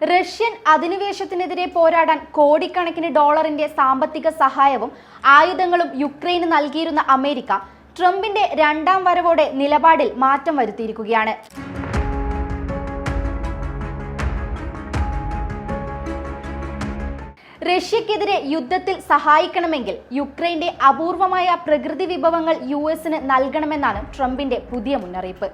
Russian അധിനിവേശത്തിനെതിരെ പോരാടാൻ കോടിക്കണക്കിന് ഡോളറിന്റെ സാമ്പത്തിക സഹായവും ആയുധങ്ങളും യുക്രൈന് നൽകിയിരുന്ന അമേരിക്ക ട്രംപിന്റെ രണ്ടാം വരവോടെ നിലപാടിൽ മാറ്റം വരുത്തിയിരിക്കുകയാണ്. റഷ്യക്കെതിരെ യുദ്ധത്തിൽ സഹായിക്കണമെങ്കിൽ യുക്രൈന്റെ അപൂർവമായ പ്രകൃതി വിഭവങ്ങൾ യു എസിന് നൽകണമെന്നാണ് ട്രംപിന്റെ പുതിയ മുന്നറിയിപ്പ്.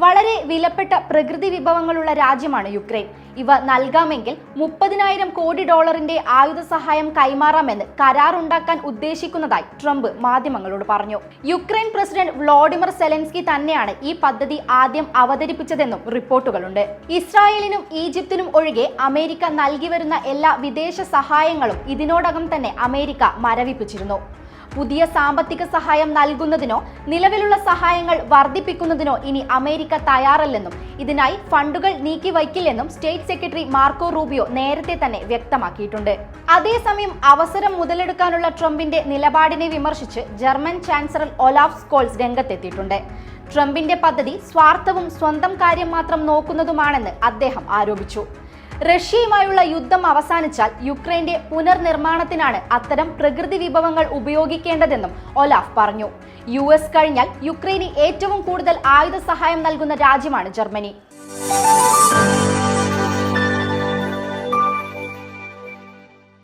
വളരെ വിലപ്പെട്ട പ്രകൃതി വിഭവങ്ങളുള്ള രാജ്യമാണ് യുക്രൈൻ. ഇവ നൽകാമെങ്കിൽ മുപ്പതിനായിരം കോടി ഡോളറിന്റെ ആയുധ സഹായം കൈമാറാമെന്ന് കരാറുണ്ടാക്കാൻ ഉദ്ദേശിക്കുന്നതായി ട്രംപ് മാധ്യമങ്ങളോട് പറഞ്ഞു. യുക്രൈൻ പ്രസിഡന്റ് വ്ളോഡിമിർ സെലൻസ്കി തന്നെയാണ് ഈ പദ്ധതി ആദ്യം അവതരിപ്പിച്ചതെന്നും റിപ്പോർട്ടുകളുണ്ട്. ഇസ്രായേലിനും ഈജിപ്തിനും ഒഴികെ അമേരിക്ക നൽകി വരുന്ന എല്ലാ വിദേശ സഹായങ്ങളും ഇതിനോടകം തന്നെ അമേരിക്ക മരവിപ്പിച്ചിരുന്നു. പുതിയ സാമ്പത്തിക സഹായം നൽകുന്നതിനോ നിലവിലുള്ള സഹായങ്ങൾ വർദ്ധിപ്പിക്കുന്നതിനോ ഇനി അമേരിക്ക തയ്യാറല്ലെന്നും ഇതിനായി ഫണ്ടുകൾ നീക്കി നീക്കിവയ്ക്കില്ലെന്നും സ്റ്റേറ്റ് സെക്രട്ടറി മാർക്കോ റൂബിയോ നേരത്തെ തന്നെ വ്യക്തമാക്കിയിട്ടുണ്ട്. അതേസമയം അവസരം മുതലെടുക്കാനുള്ള ട്രംപിന്റെ നിലപാടിനെ വിമർശിച്ച് ജർമ്മൻ ചാൻസലർ ഒലാഫ് സ്കോൾസ് രംഗത്തെത്തിയിട്ടുണ്ട്. ട്രംപിന്റെ പദ്ധതി സ്വാർത്ഥവും സ്വന്തം കാര്യം മാത്രം നോക്കുന്നതുമാണെന്ന് അദ്ദേഹം ആരോപിച്ചു. റഷ്യയുമായുള്ള യുദ്ധം അവസാനിച്ചാൽ യുക്രൈന്റെ പുനർനിർമ്മാണത്തിനാണ് അത്തരം പ്രകൃതി വിഭവങ്ങൾ ഉപയോഗിക്കേണ്ടതെന്നും ഒലാഫ് പറഞ്ഞു. യു എസ് കഴിഞ്ഞാൽ യുക്രൈന് ഏറ്റവും കൂടുതൽ ആയുധ സഹായം നൽകുന്ന രാജ്യമാണ് ജർമ്മനി.